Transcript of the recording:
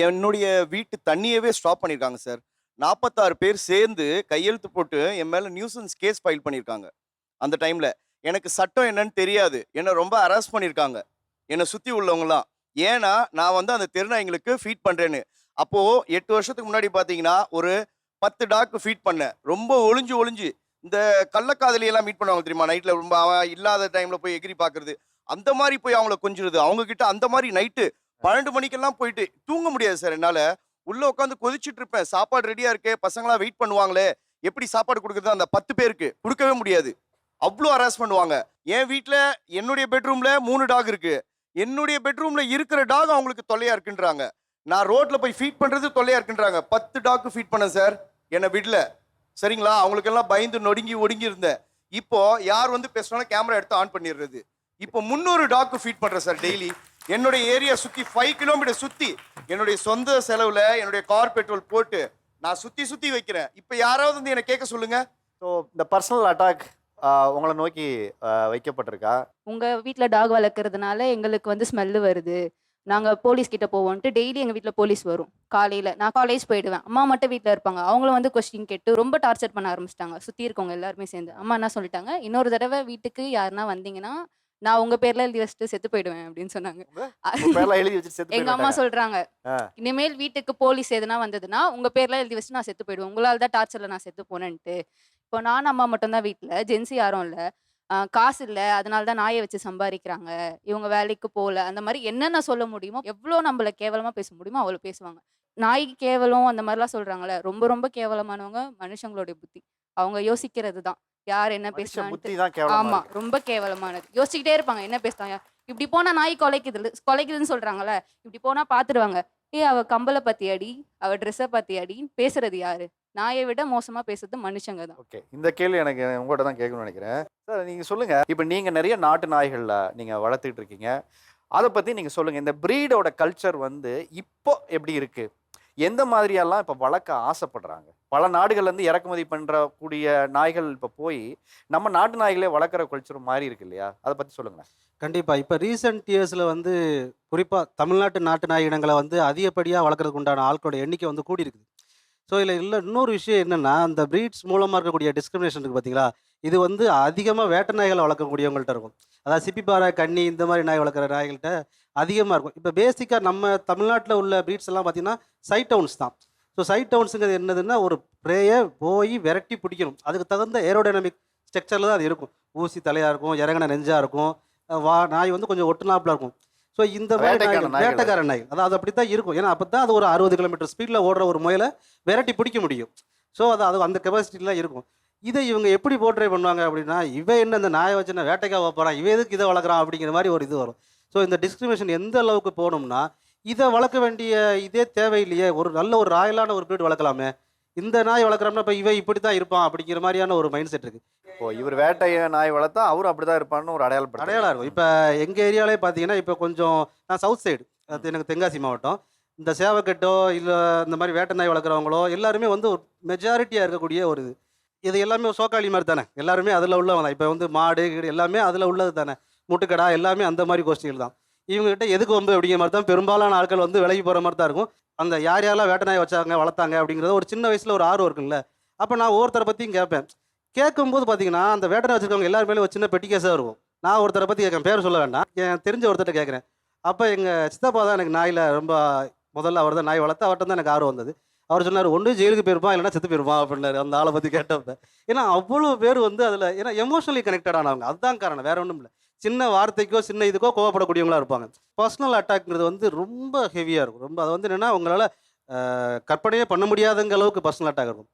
என்னுடைய வீட்டு தண்ணியவே ஸ்டாப் பண்ணியிருக்காங்க சார் நாற்பத்தாறு பேர் சேர்ந்து கையெழுத்து போட்டு என் மேலே நியூசன்ஸ் கேஸ் ஃபைல் பண்ணியிருக்காங்க அந்த டைமில் எனக்கு சட்டம் என்னன்னு தெரியாது. என்னை ரொம்ப அரெஸ்ட் பண்ணியிருக்காங்க என்னை சுற்றி உள்ளவங்களாம் ஏன்னா நான் வந்து அந்த திருநாய்களுக்கு ஃபீட் பண்ணுறேன்னு அப்போது எட்டு வருஷத்துக்கு முன்னாடி பார்த்தீங்கன்னா ஒரு பத்து டாக்கு ஃபீட் பண்ணேன். ரொம்ப ஒளிஞ்சு ஒளிஞ்சு. இந்த கள்ளக்காதலியெல்லாம் மீட் பண்ணுவாங்க தெரியுமா? நைட்டில் ரொம்ப அவன் இல்லாத டைமில் போய் எகிரி பார்க்குறது அந்த மாதிரி போய் அவங்கள கொஞ்சிருது அவங்கக்கிட்ட அந்த மாதிரி நைட்டு பன்னெண்டு மணிக்கெல்லாம் போயிட்டு தூங்க முடியாது சார் என்னால். உள்ள உட்காந்து கொதிச்சிட்டு இருப்பேன் சாப்பாடு ரெடியா இருக்கே பசங்களா வெயிட் பண்ணுவாங்களே எப்படி சாப்பாடு கொடுக்குறது? அந்த பத்து பேருக்கு கொடுக்கவே முடியாது. அவ்வளோ ஹராஸ் பண்ணுவாங்க. என் வீட்டில் என்னுடைய பெட்ரூம்ல மூணு டாக் இருக்கு. என்னுடைய பெட்ரூம்ல இருக்கிற டாக் அவங்களுக்கு தொல்லையா இருக்குன்றாங்க. நான் ரோட்ல போய் ஃபீட் பண்றது தொல்லையா இருக்குன்றாங்க. பத்து டாக்கு ஃபீட் பண்ணேன் சார். என்னை விடல. சரிங்களா? அவங்களுக்கெல்லாம் பயந்து நொடுங்கி ஒடுங்கி இருந்தேன். இப்போ யார் வந்து பேசுனாலும் கேமரா எடுத்து ஆன் பண்ணிடுறது. இப்போ முந்நூறு டாக்கு ஃபீட் பண்ணுறேன் சார் டெய்லி என்னுடைய ஏரியா சுத்தி ஃபைவ் கிலோமீட்டர் சுத்தி என்னுடைய சொந்த செலவுல என்னுடைய கார் பெட்ரோல் போட்டு நான் சுத்தி சுத்தி வைக்கிறேன். இப்போ யாராவது வந்து என்ன கேட்க சொல்லுங்க. ஸோ இந்த பர்சனல் அட்டாக் உங்களை நோக்கி வைக்கப்பட்டிருக்கா? உங்க வீட்ல டாக் வளர்க்கறதுனால எங்களுக்கு வந்து ஸ்மெல்லு வருது. நாங்க போலீஸ் கிட்ட போவோம்ட்டு டெய்லி எங்க வீட்ல போலீஸ் வரும். காலையில நான் காலேஜ் போயிடுவேன். அம்மா மட்டும் வீட்ல இருப்பாங்க. அவங்களும் வந்து கொஸ்டின் கேட்டு ரொம்ப டார்ச்சர் பண்ண ஆரம்பிச்சிட்டாங்க. சுத்தி இருக்கவங்க எல்லாருமே சேர்ந்து. அம்மா என்ன சொல்லிட்டாங்க? இன்னொரு தடவை வீட்டுக்கு யாருன்னா வந்தீங்கன்னா நான் உங்க பேர்ல எழுதி வச்சுட்டு செத்து போயிடுவேன் அப்படின்னு சொன்னாங்க. உங்க? பேர்லாம் எழுதி வச்சு செத்து எங்க அம்மா. சொல்றாங்க. இனிமேல் வீட்டுக்கு போலீஸ் எதுனா வந்ததுன்னா உங்க பேர்ல எழுதி வச்சுட்டு நான் செத்து போயிடுவேன். உங்களால தான் டார்ச்சர்ல நான் செத்து போனேன்ட்டு. இப்போ நான் அம்மா மட்டும் தான் வீட்டுல ஜென்சி யாரும் இல்ல. காசு இல்ல அதனால தான் நாயை வச்சு சம்பாதிக்கிறாங்க. இவங்க வேலைக்கு போகல அந்த மாதிரி என்னென்ன சொல்ல முடியுமோ எவ்வளோ நம்மள கேவலமா பேச முடியுமோ அவ்வளோ பேசுவாங்க. நாய்க்கு கேவலம் அந்த மாதிரிலாம் சொல்றாங்கல்ல ரொம்ப ரொம்ப கேவலமானவங்க மனுஷங்களுடைய புத்தி. அவங்க யோசிக்கிறது தான். யார் என்ன புத்தி கேவலமா ஆமா. ரொம்ப கேவலமானது. யோசிச்சுக்கிட்டே இருப்பாங்க என்ன பேசுறாங்க? இப்படி போனா நாய் கொலைக்குது கொலைக்குதுன்னு சொல்றாங்கல்ல இப்படி போனா பாத்துருவாங்க. ஏ அவ கம்பளை பத்தி அடி அவ ட்ரெஸ்ஸை பத்தி அடி பேசுறது யாரு? நாயை விட மோசமா பேசுறது மனுஷங்க தான் ஓகே இந்த கேள்வி எனக்கு உங்கள்கிட்ட தான் கேட்கணும்னு நினைக்கிறேன். சார் நீங்கள் சொல்லுங்க இப்போ நீங்கள் நிறைய நாட்டு நாய்களில் நீங்கள் வளர்த்துட்டு இருக்கீங்க. அதை பற்றி நீங்கள் சொல்லுங்க இந்த பிரீடோட கல்ச்சர் வந்து இப்போ எப்படி இருக்கு? எந்த மாதிரியெல்லாம் இப்போ வளர்க்க ஆசைப்படுறாங்க? பல நாடுகள்லேருந்து இறக்குமதி பண்ணுறக்கூடிய நாய்கள் இப்போ போய் நம்ம நாட்டு நாய்களே வளர்க்குற கல்ச்சர் மாறி இருக்கு இல்லையா? அதை பற்றி சொல்லுங்களேன். கண்டிப்பாக இப்போ ரீசெண்ட் இயர்ஸில் வந்து குறிப்பாக தமிழ்நாட்டு நாட்டு நாய் இனங்களை வந்து அதிகப்படியாக வளர்க்குறதுக்கு உண்டான ஆட்களோட எண்ணிக்கை வந்து கூடி இருக்குது ஸோ இதில் இல்லை இன்னொரு விஷயம் என்னென்னா அந்த ப்ரீட்ஸ் மூலமாக இருக்கக்கூடிய டிஸ்கிரிமினேஷன் இருக்குது பார்த்தீங்களா இது வந்து அதிகமாக வேட்டை நாய்களை வளர்க்கக்கூடியவங்கள்ட்ட இருக்கும். அதாவது சிப்பிப்பாறை கண்ணி இந்த மாதிரி நாய் வளர்க்குற நாய்கள்கிட்ட அதிகமாக இருக்கும். இப்போ பேசிக்காக நம்ம தமிழ்நாட்டில் உள்ள ப்ரீட்ஸ் எல்லாம் பார்த்தீங்கன்னா சைட் டவுன்ஸ் தான். ஸோ சைட் டவுன்ஸுங்கிறது என்னதுன்னா ஒரு ப்ரேயை போய் விரட்டி பிடிக்கணும். அதுக்கு தகுந்த ஏரோடைனமிக் ஸ்ட்ரக்சரில் தான் அது இருக்கும். ஊசி தலையாக இருக்கும் இறங்கின நெஞ்சாக இருக்கும் வா நாய் வந்து கொஞ்சம் ஒட்டுநாப்பில் இருக்கும். ஸோ இந்த மாதிரி. வேட்டைக்கார நாய். அதாவது அப்படி தான் இருக்கும். ஏன்னா அப்போ தான் அது ஒரு அறுபது கிலோமீட்டர் ஸ்பீடில் ஓடுற ஒரு முயலை விரட்டி பிடிக்க முடியும். ஸோ அது அது அந்த கெப்பாசிட்டிலாம் இருக்கும். இதை இவங்க எப்படி போர்ட்ரே பண்ணுவாங்க அப்படின்னா இவன் என்ன இந்த நாயை வச்சு நான் வேட்டைக்காக போகிறான் இவன் எதுக்கு இதை வளர்க்குறான் அப்படிங்கிற மாதிரி ஒரு இது வரும். ஸோ இந்த டிஸ்கிரிமினேஷன் எந்த அளவுக்கு போகணும்னா இதை வளர்க்க வேண்டிய இதே தேவையில்லையே ஒரு நல்ல ஒரு ராயலான ஒரு பிரீட் வளர்க்கலாமே. இந்த நாய் வளர்க்குறோம்னா இப்போ இவன் இப்படி தான் இருப்பான் அப்படிங்கிற மாதிரியான ஒரு மைண்ட் செட் இருக்குது இப்போ இவர் வேட்டைய நாய் வளர்த்தா அவரும் அப்படி தான் இருப்பான்னு ஒரு அடையாளம் அடையாளம் இருக்கும். இப்போ எங்கள் ஏரியாலே பார்த்தீங்கன்னா இப்போ கொஞ்சம் நான் சவுத் சைடு அது எனக்கு தென்காசி மாவட்டம். இந்த சேவக்கட்டோ இல்லை இந்த மாதிரி வேட்டை நாய் வளர்க்குறவங்களோ எல்லாருமே வந்து ஒரு மெஜாரிட்டியாக இருக்கக்கூடிய ஒரு இது. இது எல்லாமே சோக்காளி மாதிரி தானே. எல்லாருமே அதில் உள்ளவங்க தான். இப்போ வந்து மாடு கீடு எல்லாமே அதில் உள்ளது தானே. முட்டுக்கடா எல்லாமே அந்த மாதிரி கோஷ்டிகள் தான். இவங்ககிட்ட எதுக்கு வம்பு அப்படிங்கிற மாதிரி தான் பெரும்பாலான ஆட்கள் வந்து விலகி போகிற மாதிரி தான் இருக்கும். அந்த யார் யாரெல்லாம் வேட்டை நாய் வச்சாங்க வளர்த்தாங்க அப்படிங்கிறது ஒரு சின்ன வயசில் ஒரு ஆர்வம் இருக்குல்ல அப்போ நான் ஒவ்வொருத்தரை பற்றியும் கேட்பேன். கேட்கும்போது பார்த்தீங்கன்னா அந்த வேட்டை நாய் வச்சிருக்கவங்க எல்லார் மேலே ஒரு சின்ன பெட்டி கேஸாக இருக்கும். நான் ஒருத்தரை பற்றி கேட்குறேன். பேர் சொல்ல வேண்டாம். என் தெரிஞ்ச ஒருத்தர்கிட்ட கேட்குறேன். அப்போ எங்கள் சித்தப்பா தான் எனக்கு நாயில் ரொம்ப முதல்ல அவர் தான் நாய் வளர்த்து அவர்கிட்ட தான் எனக்கு ஆர்வம் வந்தது. அவர் சொன்னார் ஒன்று ஜெயிலுக்கு போயிருப்பான் இல்லைனா செத்து போயிருப்பான் அப்படின்னாரு. அந்த ஆளை பற்றி கேட்டப்ப. ஏன்னா அவ்வளோ பேர் வந்து அதில் ஏன்னா எமோஷனலி கனெக்டட் ஆனவங்க. அதுதான் காரணம். வேற ஒன்றும் இல்லை சின்ன வார்த்தைக்கோ சின்ன இதுக்கோ கோவப்படக்கூடியவங்களா இருப்பாங்க. பர்சனல் அட்டாக்ங்கிறது வந்து ரொம்ப ஹெவியாக இருக்கும். ரொம்ப அது வந்து என்னென்னா உங்களால் கற்பனையே பண்ண முடியாதங்க அளவுக்கு பர்சனல் அட்டாக் இருக்கும்.